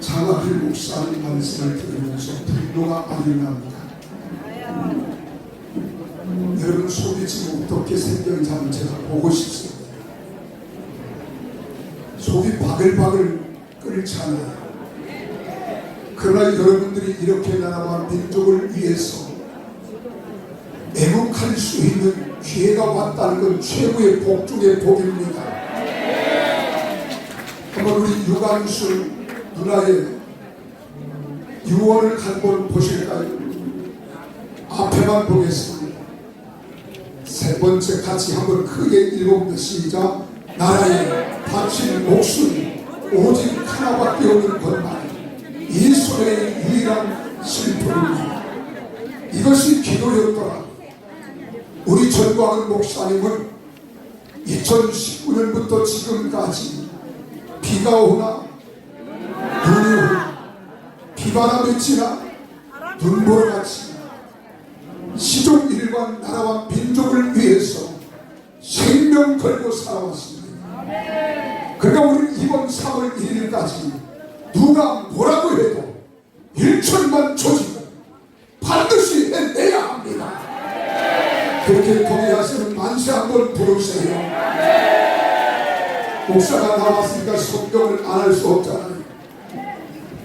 장학일 목사님 말씀을 들으면서 분노가 많이 납니다. 여러분 속이 지금 어떻게 생겼는지 한번 제가 보고 싶습니다. 속이 바글바글 끓잖아요. 그러나 여러분들이 이렇게 나라와 민족을 위해서 애국할 수 있는 기회가 왔다는 건 최고의 복 중의 복입니다. 한번 우리 유관순 누나의 유언을 한번 보실까요? 앞에만 보겠습니다. 세 번째 같이 한번 크게 읽어보면 시작. 나라에 바친 목숨이 오직 하나밖에 없는 것만 이 소리의 유일한 슬픔입니다. 이것이 기도였더라. 우리 전광훈 목사님은 2019년부터 지금까지 비가 오나 비바람이 치나 눈보라가 치나 시종 일관 나라와 민족을 위해서 생명 걸고 살아왔습니다. 그러니까 우리 이번 3월 1일까지 누가 뭐라고 해도 1천만 조직은 반드시 해내야 합니다. 그렇게 동의하시는 만세 한번 부르세요. 목사가 나왔으니까 성경을 안 할 수 없잖아요.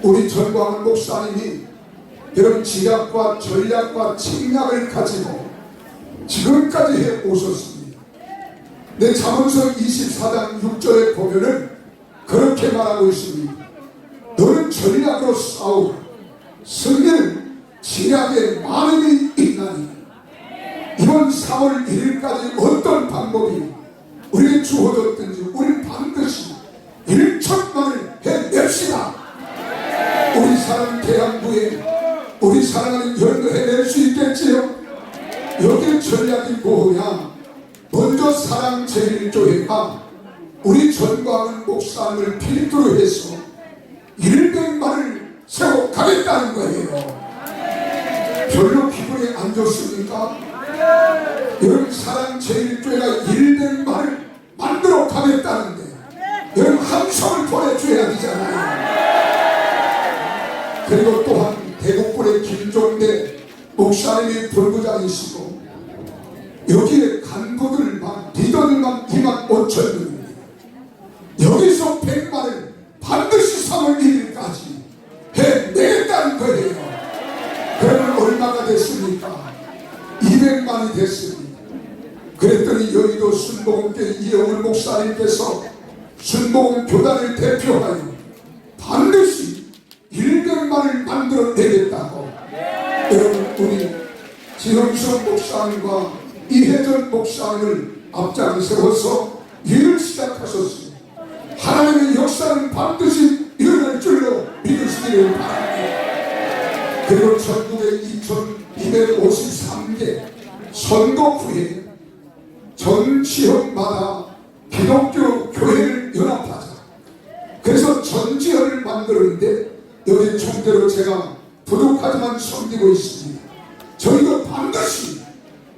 우리 전광훈 목사님이 이런 지략과 전략과 책략을 가지고 지금까지 해 오셨습니다. 내 자문서 24장 6절에 보면은 그렇게 말하고 있습니다. 너는 전략으로 싸우라. 승리는 지략에 많음이 있나니 이번 3월 1일까지 어떤 방법이 우리에게 주어졌든지 우리 반드시 1천만을 해냅시다. 우리 사랑 대한부에 우리 사랑하는 열도 해낼 수 있겠지요. 여기 전략이 뭐냐? 먼저 사랑 제일교회가 우리 전광훈 목사님을 필두로 해서 100만을 세워 가겠다는 거예요. 별로 기분이 안 좋습니까? 여러분 사랑 제일교회가 그리고 또한 대국군의 김종대 목사님이 본부장이시고 여기에 간부들만 리더들만 2만 5천 명입니다. 여기서 100만을 반드시 3월 1일까지 해내겠다는 거예요. 그러면 얼마가 됐습니까? 200만이 됐습니다. 그랬더니 여의도 순복음교 이영훈 목사님께서 순복음 교단을 대표하여 반드시 100만을 만들어내겠다고 여러분 우리 지형석 목사님과 이혜전 목사님을 앞장 세워서 일을 시작하셨습니다. 하나님의 역사는 반드시 일어날 줄로 믿으시기를 바랍니다. 그리고 전국의 2253개 선거구에 전 지역마다 기독교 교회를 연합하자. 그래서 전 지역을 만들었는데 여기 총대로 제가 부족하지만 섬기고 있습니다. 저희도 반드시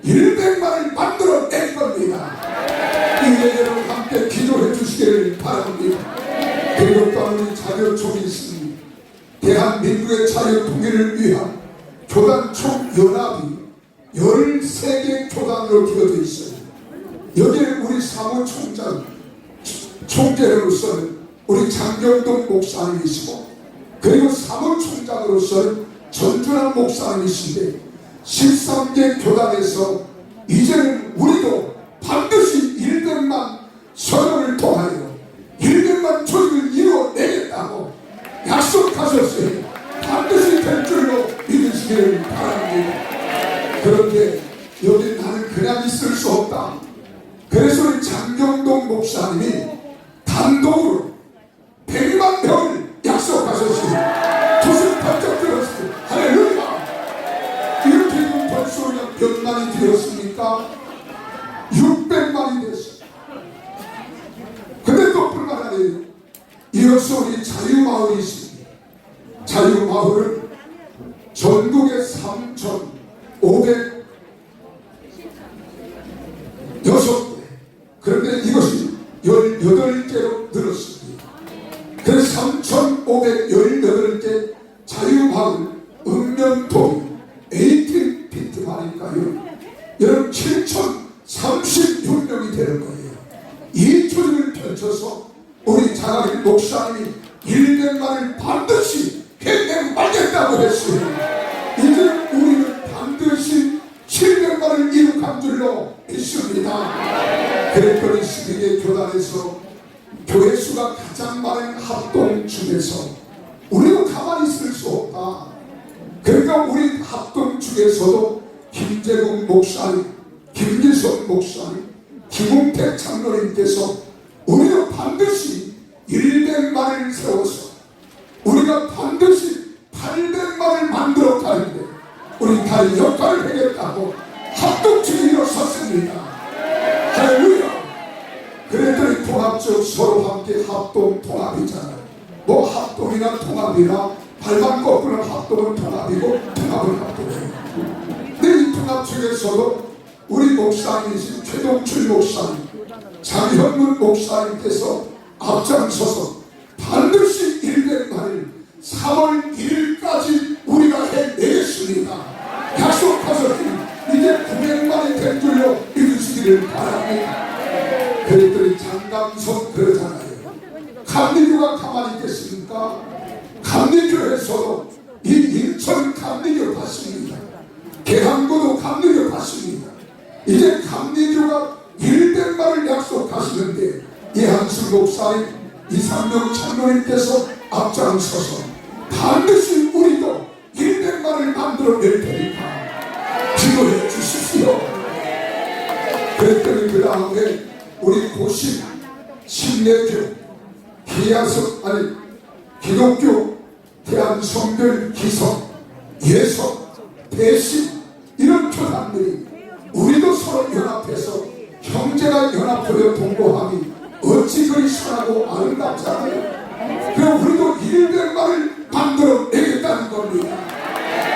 100만을 만들어낼 겁니다. 이에 여러분 함께 기도해 주시기를 바랍니다. 그리고 또한 우리 자녀총이 있습니다. 대한민국의 자유 통일을 위한 교단 총연합이 13개 교단으로 되어져 있어요. 여기에 우리 사무총장 총재로서는 우리 장경동 목사님이시고 그리고 사무총장으로서는 전준환 목사님이신데 13개 교단에서 이제는 우리도 반드시 100만 선언을 통하여 100만 조직을 이루어내겠다고 약속하셨어요. 반드시 될 줄로 믿으시기를 바랍니다. 그런데 여기 나는 그냥 있을 수 없다. 그래서 장경동 목사님이 전국에 3,500 여섯 개. 그런데 이것이 18개로 늘었습니다. 그래서 3,518개 자유방을 음명통 18 피트 하니까요. 여러분 7,036명이 되는 거예요. 이 조직을 펼쳐서 우리 장학인 목사님이 1년만을 반드시 해내고 말겠다고 했어요. 700만을 이룩한 줄로 믿습니다. 그랬더니 12개 교단에서 교회 수가 가장 많은 합동 중에서 우리도 가만히 있을 수 없다. 그러니까 우리 합동 중에서도 김재국 목사님, 김기석 목사님, 김웅택 장로님께서 우리는 반드시 100만을 세워서 우리가 반드시 800만을 만들어 가는데 우리 다 역할을 합동중에 일어섰습니다. 할렐루야. 그랬더니 통합적 서로 함께 합동 통합이잖아요. 뭐 합동이나 통합이나 발만 꺾으면 합동은 통합이고 통합은 합동이에요. 근데 이 통합 중에서도 우리 목사님이신 최동출 목사님, 장현문 목사님께서 앞장서서 반드시 100만을 3월 1일 7살 이상명 장로님께서 앞장서서 반드시 우리도 일백만을 만들어낼 테니까 기도해 주십시오. 그랬더니 그 다음에 우리 고신 신례교 기야석 아니 기독교 대한성별 기석 예석 대신 이런 교단들이 우리도 서로 연합해서 형제가 연합하여 동거하기 어찌 그리 선하고 아름답지 않아요? 그럼 우리도 100만을 만들어내겠다는 겁니다.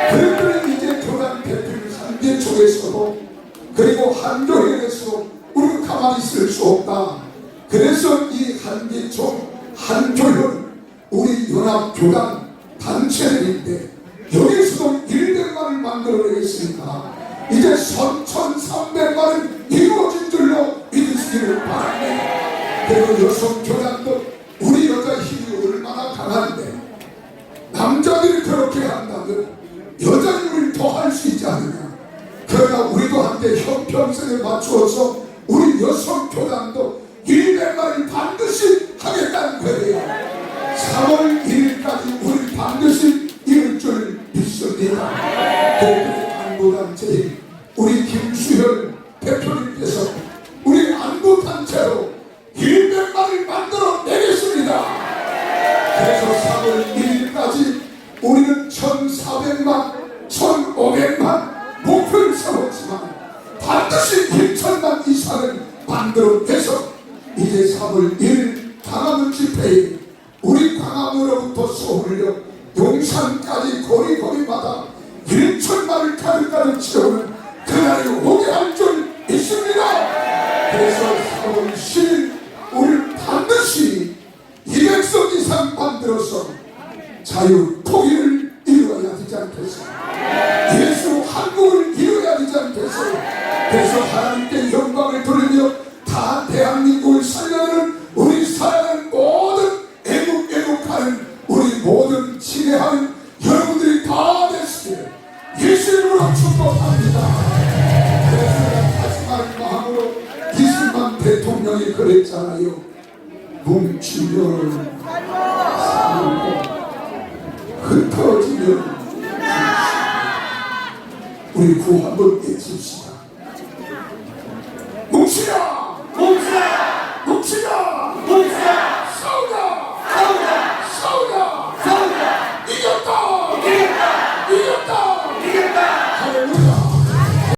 그랬더니 이제 교단 대표를 한계 쪽에서도 그리고 한 교회에서도 우리가 가만히 있을 수 없다. 그래서 이 한계총 한교회는 우리 연합교단 단체들인데 여기서도 100만을 만들어내겠습니다. 이제 선 1300만은 이루어진 줄로 믿으시기를 바랍니다. 그리고 여성 교단도 우리 여자 힘이 얼마나 강한데 남자들이 그렇게 한다면 여자는 우리 더할 수 있지 않느냐? 그러나 우리도 함께 형평성에 맞추어서 우리 여성 교단도 100만을 반드시 하겠다는 거예요. 3월 1일까지 우리 반드시 이룰 줄 믿습니다 이상을 만들어내서 이제 3월 1일 광화문 집회에 우리 광화문으로부터 서울역 용산까지 거리거리마다 1천만을 가득가득 채우는 그날이 오게 할줄 믿습니다. 그래서 3월 10일 우리 반드시 200석 이상 만들어서 자유 모든 친애하는 여러분들이 다 되시길 예수 이름으로 축복합니다. 마지막 마음으로 이승만 대통령이 그랬잖아요. 뭉치면 흩어지면 우리 구 한번 외칩시다.